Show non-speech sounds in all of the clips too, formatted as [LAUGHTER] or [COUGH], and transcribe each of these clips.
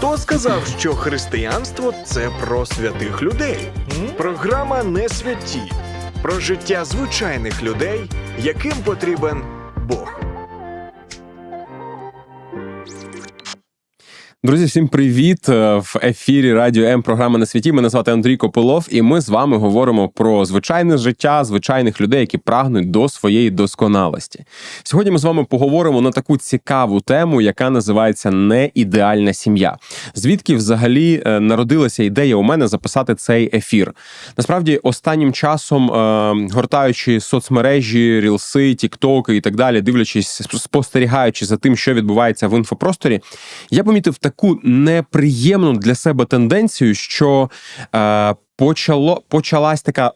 Хто сказав, що християнство це про святих людей? Програма не святі про життя звичайних людей, яким потрібен Бог. Друзі, всім привіт! Е, В ефірі Радіо М програма на світі. Мене звати Андрій Копилов, і ми з вами говоримо про звичайне життя звичайних людей, які прагнуть до своєї досконалості. Сьогодні ми з вами поговоримо на таку цікаву тему, яка називається неідеальна сім'я. Звідки взагалі е, народилася ідея у мене записати цей ефір? Насправді, останнім часом, е, гортаючи соцмережі, рілси, тіктоки і так далі, дивлячись, спостерігаючи за тим, що відбувається в інфопросторі, я помітив таку неприємну для себе тенденцію, що е, почало почалась така.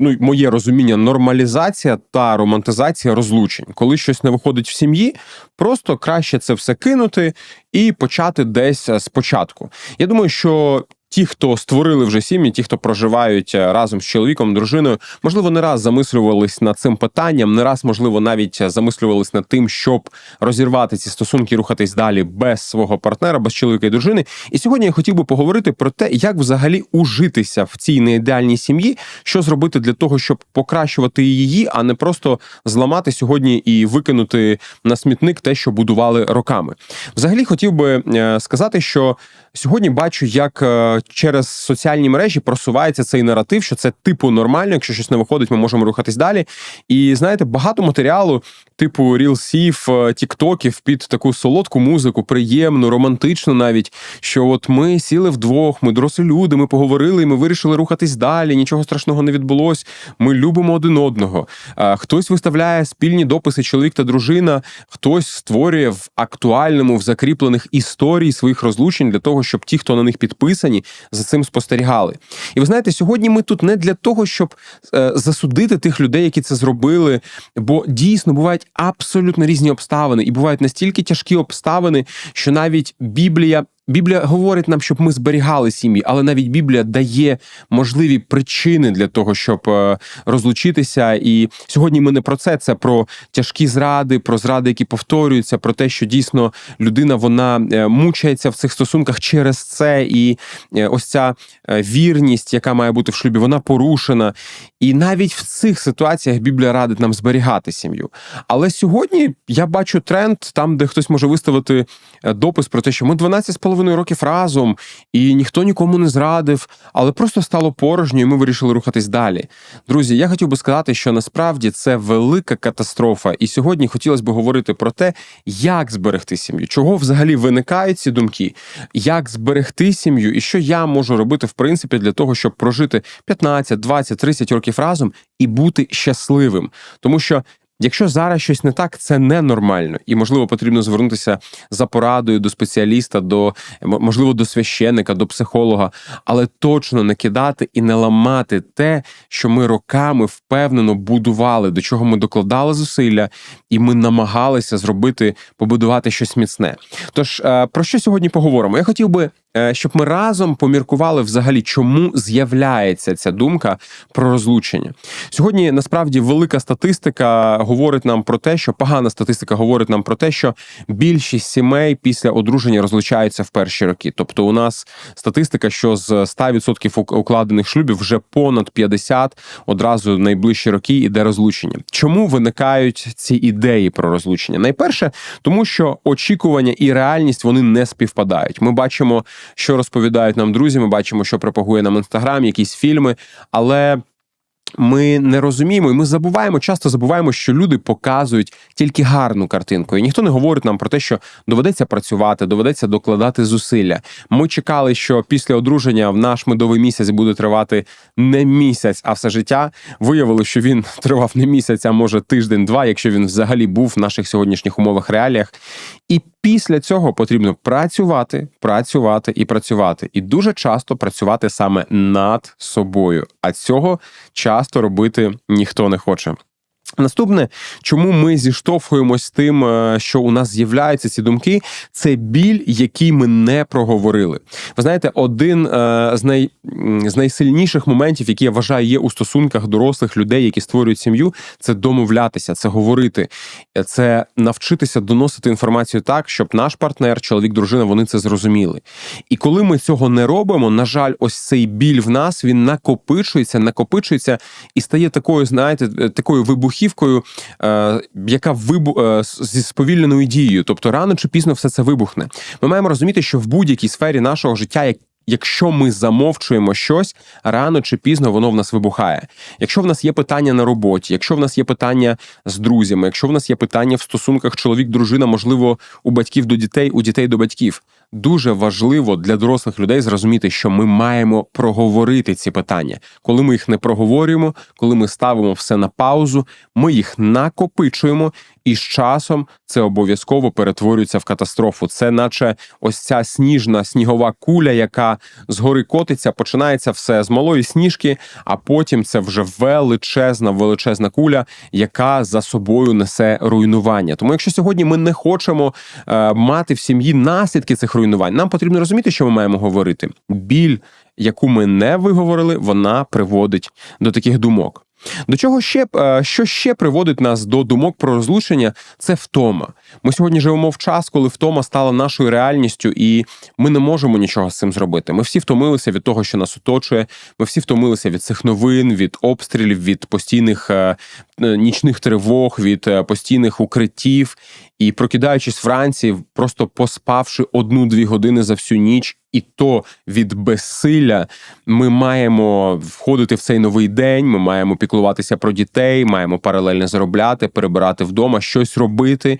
Ну, моє розуміння, нормалізація та романтизація розлучень. Коли щось не виходить в сім'ї, просто краще це все кинути і почати десь е, спочатку. Я думаю, що ті, хто створили вже сім'ї, ті, хто проживають е, разом з чоловіком, дружиною, можливо, не раз замислювались над цим питанням, не раз, можливо, навіть е, замислювались над тим, щоб розірвати ці стосунки, рухатись далі без свого партнера, без чоловіка і дружини. І сьогодні я хотів би поговорити про те, як взагалі ужитися в цій неідеальній сім'ї, що зробити для того, щоб покращувати її, а не просто зламати сьогодні і викинути на смітник те, що будували роками. Взагалі хотів би е, сказати, що сьогодні бачу, як через соціальні мережі просувається цей наратив, що це типу нормально. Якщо щось не виходить, ми можемо рухатись далі. І знаєте, багато матеріалу, типу рілсів, е, тіктоків під таку солодку музику, приємну, романтичну, навіть що от ми сіли вдвох, ми дорослі люди, ми поговорили, і ми вирішили рухатись далі. Нічого страшного не відбулось. Ми любимо один одного. Е, Хтось виставляє спільні дописи, чоловік та дружина, хтось створює в актуальному, в закріплених історії своїх розлучень для того, щоб ті, хто на них підписані, за цим спостерігали. І ви знаєте, сьогодні ми тут не для того, щоб е, засудити тих людей, які це зробили, бо дійсно бувають абсолютно різні обставини, і бувають настільки тяжкі обставини, що навіть Біблія. Біблія говорить нам, щоб ми зберігали сім'ї, але навіть Біблія дає можливі причини для того, щоб е, розлучитися. І сьогодні ми не про це, це про тяжкі зради, про зради, які повторюються, про те, що дійсно людина вона е, мучається в цих стосунках через це, і е, ось ця вірність, яка має бути в шлюбі, вона порушена. І навіть в цих ситуаціях Біблія радить нам зберігати сім'ю. Але сьогодні я бачу тренд там, де хтось може виставити допис про те, що ми 12,5 років разом, і ніхто нікому не зрадив, але просто стало порожньо, і ми вирішили рухатись далі. Друзі, я хотів би сказати, що насправді це велика катастрофа. І сьогодні хотілося б говорити про те, як зберегти сім'ю, чого взагалі виникають ці думки, як зберегти сім'ю, і що я можу робити в принципі для того, щоб прожити 15, 20, 30 років разом і бути щасливим, тому що. Якщо зараз щось не так, це ненормально, і можливо потрібно звернутися за порадою до спеціаліста, до можливо до священника, до психолога, але точно не кидати і не ламати те, що ми роками впевнено будували, до чого ми докладали зусилля, і ми намагалися зробити, побудувати щось міцне. Тож е, про що сьогодні поговоримо? Я хотів би. Е, Щоб ми разом поміркували взагалі, чому з'являється ця думка про розлучення сьогодні. Насправді велика статистика говорить нам про те, що погана статистика говорить нам про те, що більшість сімей після одруження розлучаються в перші роки. Тобто, у нас статистика, що з 100% укладених шлюбів вже понад 50 одразу в найближчі роки іде розлучення. Чому виникають ці ідеї про розлучення? Найперше, тому що очікування і реальність вони не співпадають. Ми бачимо, що розповідають нам друзі. Ми бачимо, що пропагує нам інстаграм, якісь фільми, але. Ми не розуміємо, і ми забуваємо, часто забуваємо, що люди показують тільки гарну картинку, і ніхто не говорить нам про те, що доведеться працювати, доведеться докладати зусилля. Ми чекали, що після одруження в наш медовий місяць буде тривати не місяць, а все життя. Виявили, що він [LAUGHS] тривав не місяць, а може тиждень-два, якщо він взагалі був в наших сьогоднішніх умовах реаліях. І після цього потрібно працювати, працювати і працювати, і дуже часто працювати саме над собою. А цього часто робити ніхто не хоче. Наступне, чому ми зіштовхуємось з тим, е, що у нас з'являються ці думки, це біль, який ми не проговорили. Ви знаєте, один е, з най, з найсильніших моментів, які я вважаю, є у стосунках дорослих людей, які створюють сім'ю, це домовлятися, це говорити, е, це навчитися доносити інформацію так, щоб наш партнер, чоловік, дружина, вони це зрозуміли. І коли ми цього не робимо, на жаль, ось цей біль в нас він накопичується, накопичується і стає такою, знаєте, такою вибухівкою, е, яка вибу е, зі сповільненою дією. Тобто рано чи пізно все це вибухне. Ми маємо розуміти, що в будь-якій сфері нашого життя, як Якщо ми замовчуємо щось, рано чи пізно воно в нас вибухає. Якщо в нас є питання на роботі, якщо в нас є питання з друзями, якщо в нас є питання в стосунках чоловік-дружина, можливо, у батьків до дітей, у дітей до батьків, дуже важливо для дорослих людей зрозуміти, що ми маємо проговорити ці питання. Коли ми їх не проговорюємо, коли ми ставимо все на паузу, ми їх накопичуємо, і з часом це обов'язково перетворюється в катастрофу. Це, наче ось ця сніжна снігова куля, яка згори котиться, починається все з малої сніжки, а потім це вже величезна, величезна куля, яка за собою несе руйнування. Тому, якщо сьогодні ми не хочемо е, мати в сім'ї наслідки цих руйнувань, нам потрібно розуміти, що ми маємо говорити. Біль, яку ми не виговорили, вона приводить до таких думок. До чого ще е, що ще приводить нас до думок про розлучення? Це втома. Ми сьогодні живемо в час, коли втома стала нашою реальністю, і ми не можемо нічого з цим зробити. Ми всі втомилися від того, що нас оточує. Ми всі втомилися від цих новин, від обстрілів, від постійних е, е, нічних тривог, від постійних укриттів. І прокидаючись вранці, просто поспавши одну-дві години за всю ніч, і то від безсилля ми маємо входити в цей новий день. Ми маємо піклуватися про дітей, маємо паралельно заробляти, перебирати вдома, щось робити.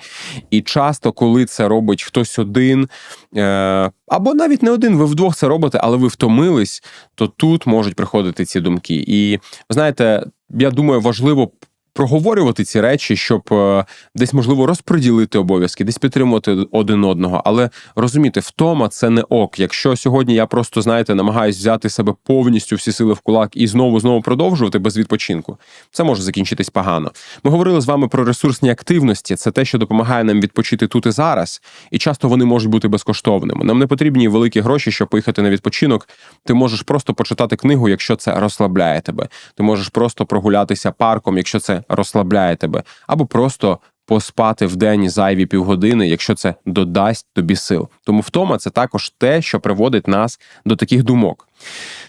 І часто, коли це робить хтось один, е, або навіть не один, ви вдвох це робите, але ви втомились, то тут можуть приходити ці думки. І ви знаєте, я думаю, важливо проговорювати ці речі, щоб е, десь можливо розподілити обов'язки, десь підтримувати один одного. Але розуміти, втома це не ок. Якщо сьогодні я просто знаєте, намагаюсь взяти себе повністю всі сили в кулак і знову знову продовжувати без відпочинку, це може закінчитись погано. Ми говорили з вами про ресурсні активності. Це те, що допомагає нам відпочити тут і зараз, і часто вони можуть бути безкоштовними. Нам не потрібні великі гроші, щоб поїхати на відпочинок. Ти можеш просто почитати книгу, якщо це розслабляє тебе. Ти можеш просто прогулятися парком, якщо це розслабляє тебе, або просто поспати в день зайві півгодини, якщо це додасть тобі сил. Тому втома це також те, що приводить нас до таких думок.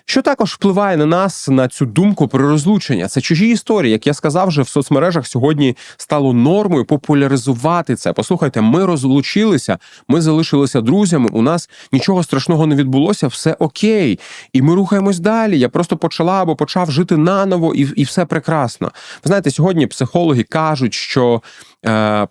Що також впливає на нас на цю думку про розлучення? Це чужі історії. Як я сказав, вже в соцмережах сьогодні стало нормою популяризувати це. Послухайте, ми розлучилися, ми залишилися друзями. У нас нічого страшного не відбулося, все окей, і ми рухаємось далі. Я просто почала або почав жити наново, і, і все прекрасно. Ви знаєте, сьогодні психологи кажуть, що. Е,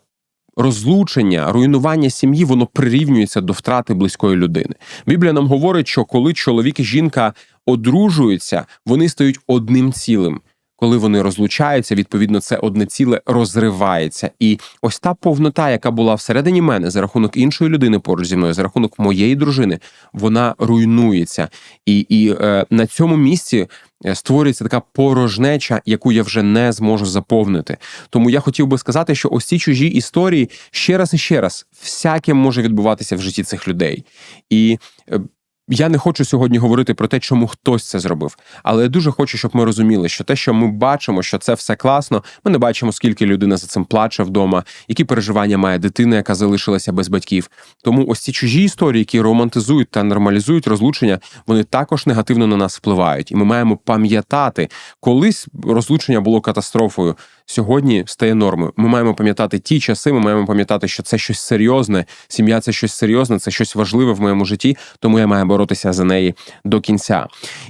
Розлучення, руйнування сім'ї, воно прирівнюється до втрати близької людини. Біблія нам говорить, що коли чоловік і жінка одружуються, вони стають одним цілим. Коли вони розлучаються, відповідно, це одне ціле розривається. І ось та повнота, яка була всередині мене за рахунок іншої людини поруч зі мною, за рахунок моєї дружини, вона руйнується. І, і е, на цьому місці е, створюється така порожнеча, яку я вже не зможу заповнити. Тому я хотів би сказати, що ось ці чужі історії ще раз і ще раз всяке може відбуватися в житті цих людей. І е, я не хочу сьогодні говорити про те, чому хтось це зробив, але я дуже хочу, щоб ми розуміли, що те, що ми бачимо, що це все класно, ми не бачимо, скільки людина за цим плаче вдома, які переживання має дитина, яка залишилася без батьків. Тому ось ці чужі історії, які романтизують та нормалізують розлучення, вони також негативно на нас впливають, і ми маємо пам'ятати, колись розлучення було катастрофою. Сьогодні стає нормою. Ми маємо пам'ятати ті часи. Ми маємо пам'ятати, що це щось серйозне. Сім'я це щось серйозне, це щось важливе в моєму житті. Тому я маю боротися за неї до кінця.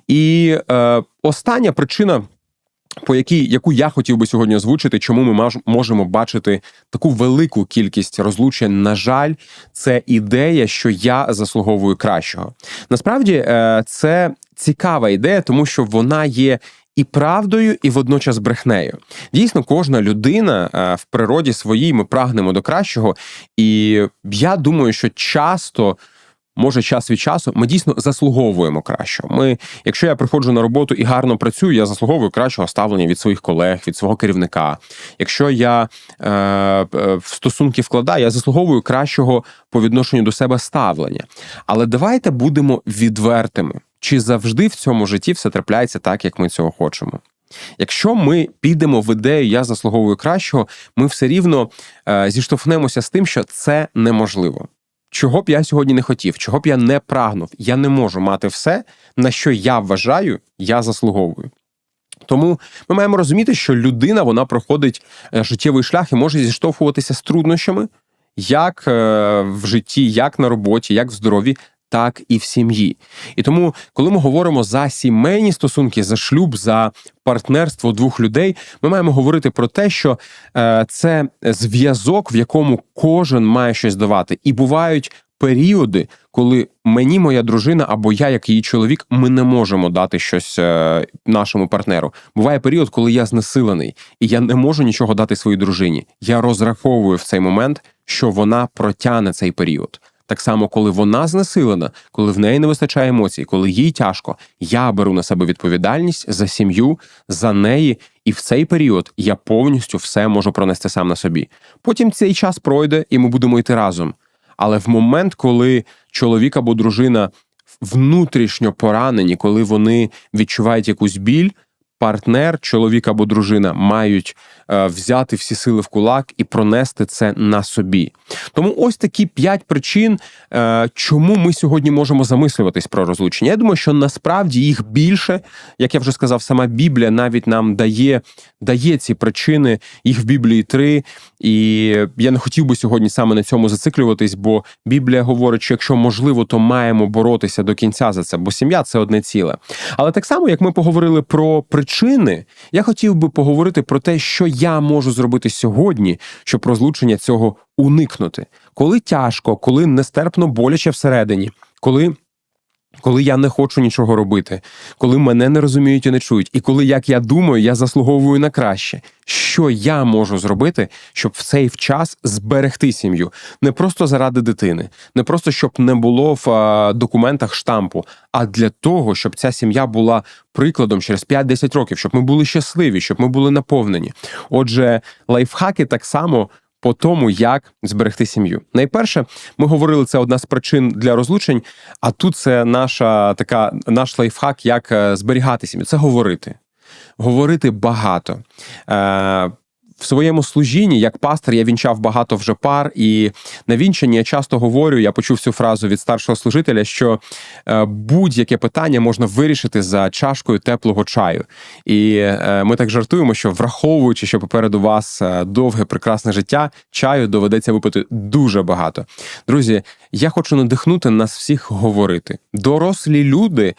І е, остання причина. По якій яку я хотів би сьогодні озвучити, чому ми можемо бачити таку велику кількість розлучень? На жаль, це ідея, що я заслуговую кращого. Насправді е, це цікава ідея, тому що вона є і правдою, і водночас брехнею. Дійсно, кожна людина е, в природі своїй ми прагнемо до кращого, і я думаю, що часто. може час від часу ми дійсно заслуговуємо кращого. Ми, якщо я приходжу на роботу і гарно працюю, я заслуговую кращого ставлення від своїх колег, від свого керівника. Якщо я е, е, в стосунки вкладаю, я заслуговую кращого по відношенню до себе ставлення. Але давайте будемо відвертими. Чи завжди в цьому житті все трапляється так, як ми цього хочемо? Якщо ми підемо в ідею Я заслуговую кращого, ми все рівно е, зіштовхнемося з тим, що це неможливо. Чого б я сьогодні не хотів, чого б я не прагнув, я не можу мати все, на що я вважаю, я заслуговую. Тому ми маємо розуміти, що людина вона проходить е, життєвий шлях і може зіштовхуватися з труднощами, як е, в житті, як на роботі, як в здоров'ї, так і в сім'ї. І тому, коли ми говоримо за сімейні стосунки, за шлюб, за партнерство двох людей, ми маємо говорити про те, що е, це зв'язок, в якому кожен має щось давати, і бувають. Періоди, коли мені моя дружина або я, як її чоловік, ми не можемо дати щось е, нашому партнеру. Буває період, коли я знесилений, і я не можу нічого дати своїй дружині. Я розраховую в цей момент, що вона протягне цей період. Так само, коли вона знесилена, коли в неї не вистачає емоцій, коли їй тяжко, я беру на себе відповідальність за сім'ю, за неї, і в цей період я повністю все можу пронести сам на собі. Потім цей час пройде, і ми будемо йти разом. Але в момент, коли чоловік або дружина внутрішньо поранені, коли вони відчувають якусь біль, партнер, чоловік або дружина мають е, взяти всі сили в кулак і пронести це на собі. Тому ось такі п'ять причин, е, чому ми сьогодні можемо замислюватись про розлучення. Я думаю, що насправді їх більше, як я вже сказав, сама Біблія навіть нам дає, дає ці причини, їх в Біблії три. І я не хотів би сьогодні саме на цьому зациклюватись, бо Біблія говорить, що якщо можливо, то маємо боротися до кінця за це, бо сім'я це одне ціле. Але так само, як ми поговорили про причини, я хотів би поговорити про те, що я можу зробити сьогодні, щоб розлучення цього уникнути. Коли тяжко, коли нестерпно боляче всередині, коли. Коли я не хочу нічого робити, коли мене не розуміють і не чують, і коли, як я думаю, я заслуговую на краще, що я можу зробити, щоб в цей час зберегти сім'ю, не просто заради дитини, не просто щоб не було в а, документах штампу, а для того, щоб ця сім'я була прикладом через 5-10 років, щоб ми були щасливі, щоб ми були наповнені. Отже, лайфхаки так само по тому, як зберегти сім'ю. Найперше, ми говорили, це одна з причин для розлучень. А тут це наша така наш лайфхак, як е, зберігати сім'ю. Це говорити. Говорити багато. В своєму служінні, як пастор, я вінчав багато вже пар, і на вінчанні я часто говорю, я почув цю фразу від старшого служителя, що е, будь-яке питання можна вирішити за чашкою теплого чаю. І е, ми так жартуємо, що враховуючи, що попереду вас е, довге прекрасне життя, чаю доведеться випити дуже багато. Друзі, я хочу надихнути нас всіх говорити. Дорослі люди,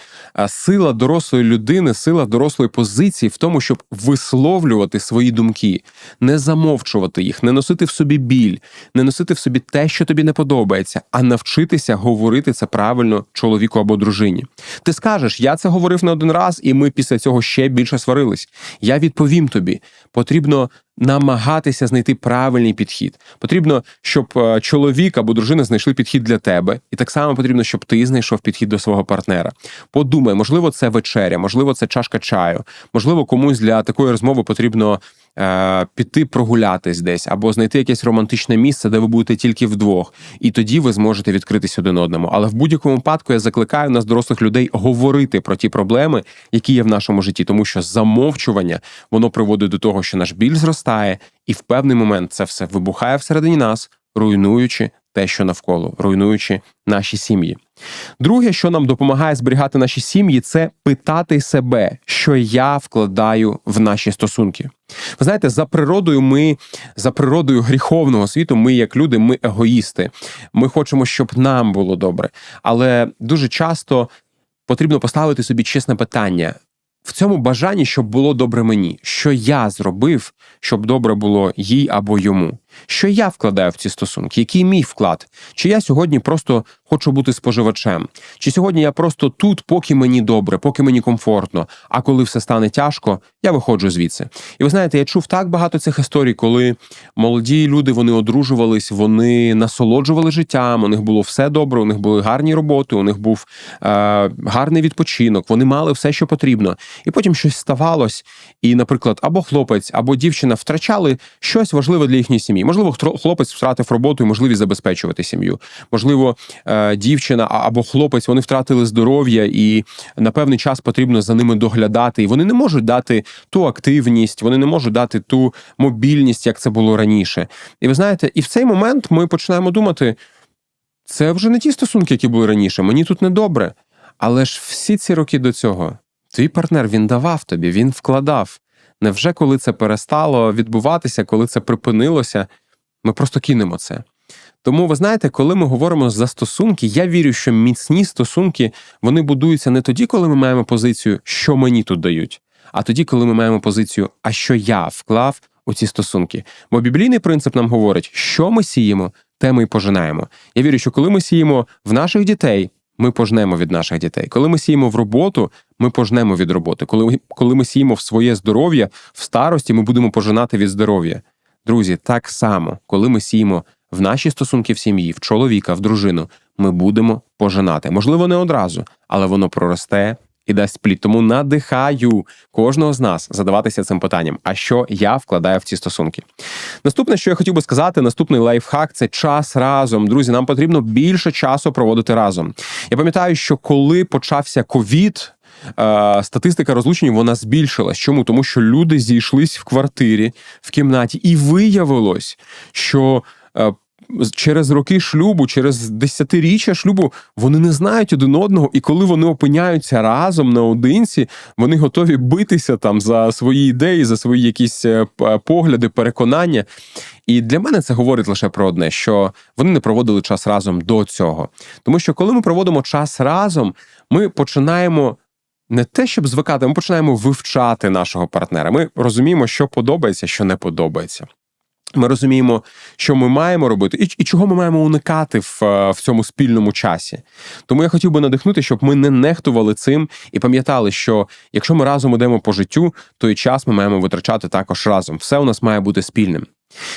сила дорослої людини, сила дорослої позиції в тому, щоб висловлювати свої думки не замовчувати їх, не носити в собі біль, не носити в собі те, що тобі не подобається, а навчитися говорити це правильно чоловіку або дружині. Ти скажеш, я це говорив не один раз, і ми після цього ще більше сварились. Я відповім тобі, потрібно. Намагатися знайти правильний підхід. Потрібно, щоб е, чоловік або дружина знайшли підхід для тебе, і так само потрібно, щоб ти знайшов підхід до свого партнера. Подумай, можливо, це вечеря, можливо, це чашка чаю, можливо, комусь для такої розмови потрібно піти прогулятись десь або знайти якесь романтичне місце, де ви будете тільки вдвох, і тоді ви зможете відкритись один одному. Але в будь-якому випадку я закликаю нас, дорослих людей, говорити про ті проблеми, які є в нашому житті, тому що замовчування воно приводить до того, що наш біль зростає, і в певний момент це все вибухає всередині нас, руйнуючи те, що навколо, руйнуючи наші сім'ї. Друге, що нам допомагає зберігати наші сім'ї, це питати себе, що я вкладаю в наші стосунки. Ви знаєте, за природою, ми за природою гріховного світу, ми, як люди, ми егоїсти. Ми хочемо, щоб нам було добре. Але дуже часто потрібно поставити собі чесне питання. В цьому бажанні, щоб було добре мені, що я зробив, щоб добре було їй або йому. Що я вкладаю в ці стосунки? Який мій вклад? Чи я сьогодні просто хочу бути споживачем? Чи сьогодні я просто тут, поки мені добре, поки мені комфортно, а коли все стане тяжко, я виходжу звідси. І ви знаєте, я чув так багато цих історій, коли молоді люди вони одружувались, вони насолоджували життям, у них було все добре, у них були гарні роботи, у них був е, гарний відпочинок, вони мали все, що потрібно. І потім щось ставалось, і, наприклад, або хлопець, або дівчина втрачали щось важливе для їхньої сім'ї. Можливо, хтро- хлопець втратив роботу і можливість забезпечувати сім'ю. Можливо, е, дівчина або хлопець вони втратили здоров'я, і на певний час потрібно за ними доглядати. І вони не можуть дати ту активність, вони не можуть дати ту мобільність, як це було раніше. І ви знаєте, і в цей момент ми починаємо думати: це вже не ті стосунки, які були раніше. Мені тут недобре. Але ж всі ці роки до цього твій партнер він давав тобі, він вкладав. Невже коли це перестало відбуватися, коли це припинилося, ми просто кинемо це. Тому ви знаєте, коли ми говоримо за стосунки, я вірю, що міцні стосунки вони будуються не тоді, коли ми маємо позицію, що мені тут дають, а тоді, коли ми маємо позицію, а що я вклав у ці стосунки. Бо біблійний принцип нам говорить, що ми сіємо, те ми й пожинаємо. Я вірю, що коли ми сіємо в наших дітей, ми пожнемо від наших дітей. Коли ми сіємо в роботу, ми пожнемо від роботи. Коли, коли ми сіємо в своє здоров'я, в старості ми будемо пожинати від здоров'я. Друзі, так само, коли ми сіємо в наші стосунки в сім'ї, в чоловіка, в дружину, ми будемо пожинати. Можливо, не одразу, але воно проросте і дасть плід. Тому надихаю кожного з нас задаватися цим питанням: а що я вкладаю в ці стосунки? Наступне, що я хотів би сказати, наступний лайфхак це час разом. Друзі, нам потрібно більше часу проводити разом. Я пам'ятаю, що коли почався ковід. е, Статистика розлучень вона збільшилась. Чому? Тому що люди зійшлись в квартирі, в кімнаті, і виявилось, що е, через роки шлюбу, через десятиріччя шлюбу, вони не знають один одного, і коли вони опиняються разом наодинці, вони готові битися там за свої ідеї, за свої якісь е, погляди, переконання. І для мене це говорить лише про одне: що вони не проводили час разом до цього. Тому що коли ми проводимо час разом, ми починаємо. Не те, щоб звикати, ми починаємо вивчати нашого партнера. Ми розуміємо, що подобається, що не подобається. Ми розуміємо, що ми маємо робити, і, і чого ми маємо уникати в, е, в цьому спільному часі. Тому я хотів би надихнути, щоб ми не нехтували цим і пам'ятали, що якщо ми разом ідемо по життю, то і час ми маємо витрачати також разом. Все у нас має бути спільним.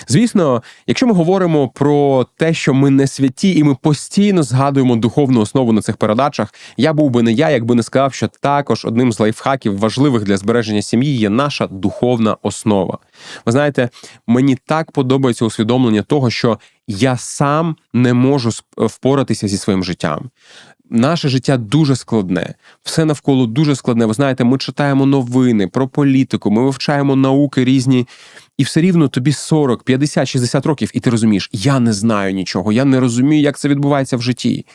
Звісно, якщо ми говоримо про те, що ми не святі, і ми постійно згадуємо духовну основу на цих передачах, я був би не я, якби не сказав, що також одним з лайфхаків важливих для збереження сім'ї є наша духовна основа. Ви знаєте, мені так подобається усвідомлення того, що я сам не можу впоратися зі своїм життям. Наше життя дуже складне, все навколо дуже складне. Ви знаєте, ми читаємо новини про політику, ми вивчаємо науки різні, і все рівно тобі 40, 50, 60 років, і ти розумієш, я не знаю нічого, я не розумію, як це відбувається в житті.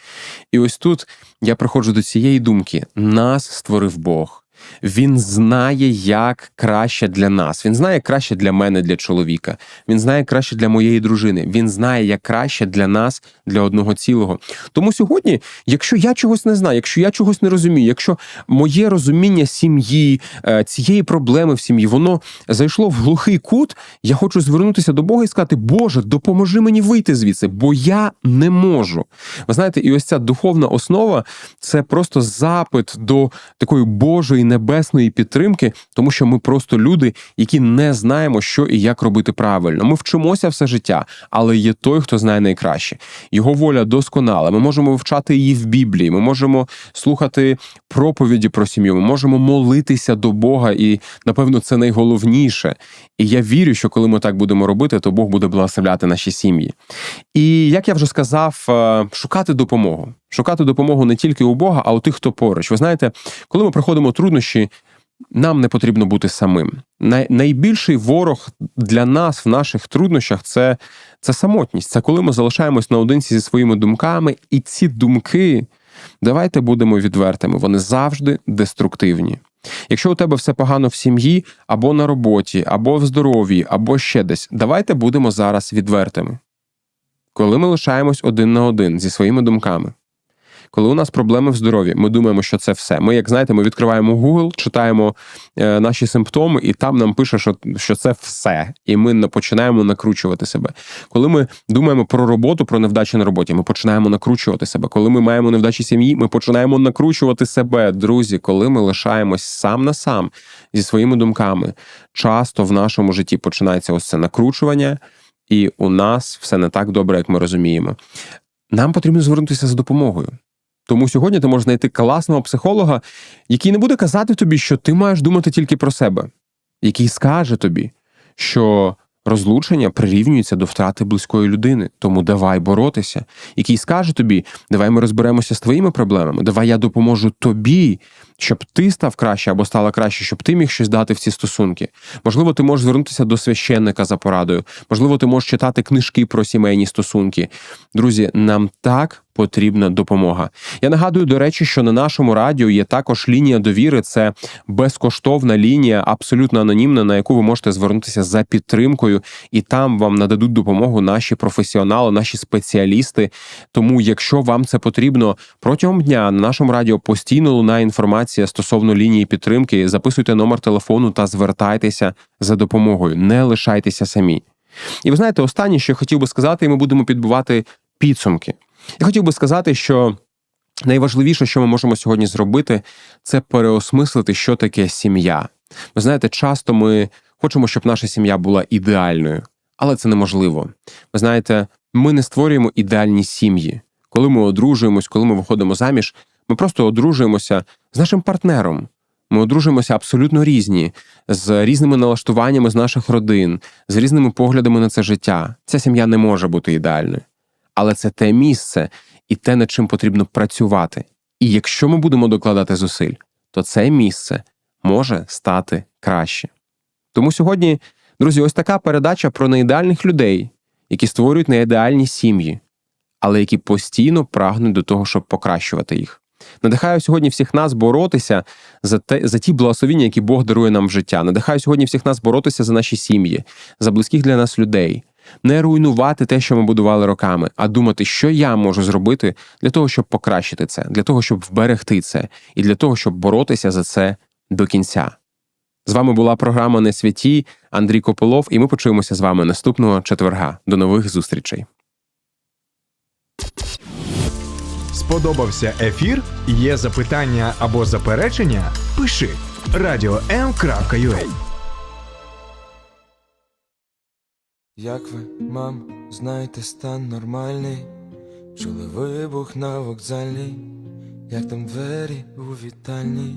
І ось тут я приходжу до цієї думки: нас створив Бог. Він знає, як краще для нас. Він знає краще для мене, для чоловіка. Він знає краще для моєї дружини. Він знає, як краще для нас, для одного цілого. Тому сьогодні, якщо я чогось не знаю, якщо я чогось не розумію, якщо моє розуміння сім'ї, е, цієї проблеми в сім'ї, воно зайшло в глухий кут, я хочу звернутися до Бога і сказати: Боже, допоможи мені вийти звідси, бо я не можу. Ви знаєте, і ось ця духовна основа це просто запит до такої Божої небесної підтримки, тому що ми просто люди, які не знаємо, що і як робити правильно. Ми вчимося все життя, але є той, хто знає найкраще. Його воля досконала. Ми можемо вивчати її в Біблії. Ми можемо слухати проповіді про сім'ю. Ми можемо молитися до Бога, і напевно це найголовніше. І я вірю, що коли ми так будемо робити, то Бог буде благословляти наші сім'ї. І як я вже сказав, е, шукати допомогу. Шукати допомогу не тільки у Бога, а у тих, хто поруч. Ви знаєте, коли ми проходимо труднощі, нам не потрібно бути самим. Найбільший ворог для нас в наших труднощах це, це самотність. Це коли ми залишаємось наодинці зі своїми думками, і ці думки, давайте будемо відвертими, вони завжди деструктивні. Якщо у тебе все погано в сім'ї, або на роботі, або в здоров'ї, або ще десь, давайте будемо зараз відвертими. Коли ми лишаємось один на один зі своїми думками, Коли у нас проблеми в здоров'ї, ми думаємо, що це все. Ми, як знаєте, ми відкриваємо Google, читаємо е, наші симптоми, і там нам пише, що, що це все. І ми починаємо накручувати себе. Коли ми думаємо про роботу, про невдачі на роботі, ми починаємо накручувати себе. Коли ми маємо невдачі сім'ї, ми починаємо накручувати себе. Друзі, коли ми лишаємось сам на сам зі своїми думками, часто в нашому житті починається ось це накручування, і у нас все не так добре, як ми розуміємо. Нам потрібно звернутися за допомогою. Тому сьогодні ти можеш знайти класного психолога, який не буде казати тобі, що ти маєш думати тільки про себе, який скаже тобі, що розлучення прирівнюється до втрати близької людини, тому давай боротися, який скаже тобі, давай ми розберемося з твоїми проблемами, давай я допоможу тобі, щоб ти став краще або стала краще, щоб ти міг щось дати в ці стосунки. Можливо, ти можеш звернутися до священника за порадою, можливо, ти можеш читати книжки про сімейні стосунки. Друзі, нам так потрібна допомога. Я нагадую, до речі, що на нашому радіо є також лінія довіри. Це безкоштовна лінія, абсолютно анонімна, на яку ви можете звернутися за підтримкою, і там вам нададуть допомогу наші професіонали, наші спеціалісти. Тому, якщо вам це потрібно протягом дня на нашому радіо постійно лунає інформація стосовно лінії підтримки, записуйте номер телефону та звертайтеся за допомогою. Не лишайтеся самі. І ви знаєте, останнє, що я хотів би сказати, і ми будемо підбивати підсумки. Я хотів би сказати, що найважливіше, що ми можемо сьогодні зробити, це переосмислити, що таке сім'я. Ви знаєте, часто ми хочемо, щоб наша сім'я була ідеальною, але це неможливо. Ви знаєте, ми не створюємо ідеальні сім'ї. Коли ми одружуємось, коли ми виходимо заміж, ми просто одружуємося з нашим партнером. Ми одружуємося абсолютно різні, з різними налаштуваннями з наших родин, з різними поглядами на це життя. Ця сім'я не може бути ідеальною. Але це те місце і те, над чим потрібно працювати. І якщо ми будемо докладати зусиль, то це місце може стати краще. Тому сьогодні, друзі, ось така передача про неідеальних людей, які створюють неідеальні сім'ї, але які постійно прагнуть до того, щоб покращувати їх. Надихаю сьогодні всіх нас боротися за те, за ті благословіння, які Бог дарує нам в життя. Надихаю сьогодні всіх нас боротися за наші сім'ї, за близьких для нас людей, не руйнувати те, що ми будували роками, а думати, що я можу зробити для того, щоб покращити це, для того, щоб вберегти це, і для того, щоб боротися за це до кінця. З вами була програма Не святі Андрій Копилов, і ми почуємося з вами наступного четверга. До нових зустрічей. Сподобався ефір? Є запитання або заперечення? Пиши radio.m.ua Як ви, мам, знаєте, стан нормальний? Чули вибух на вокзальній, як там двері у вітальні?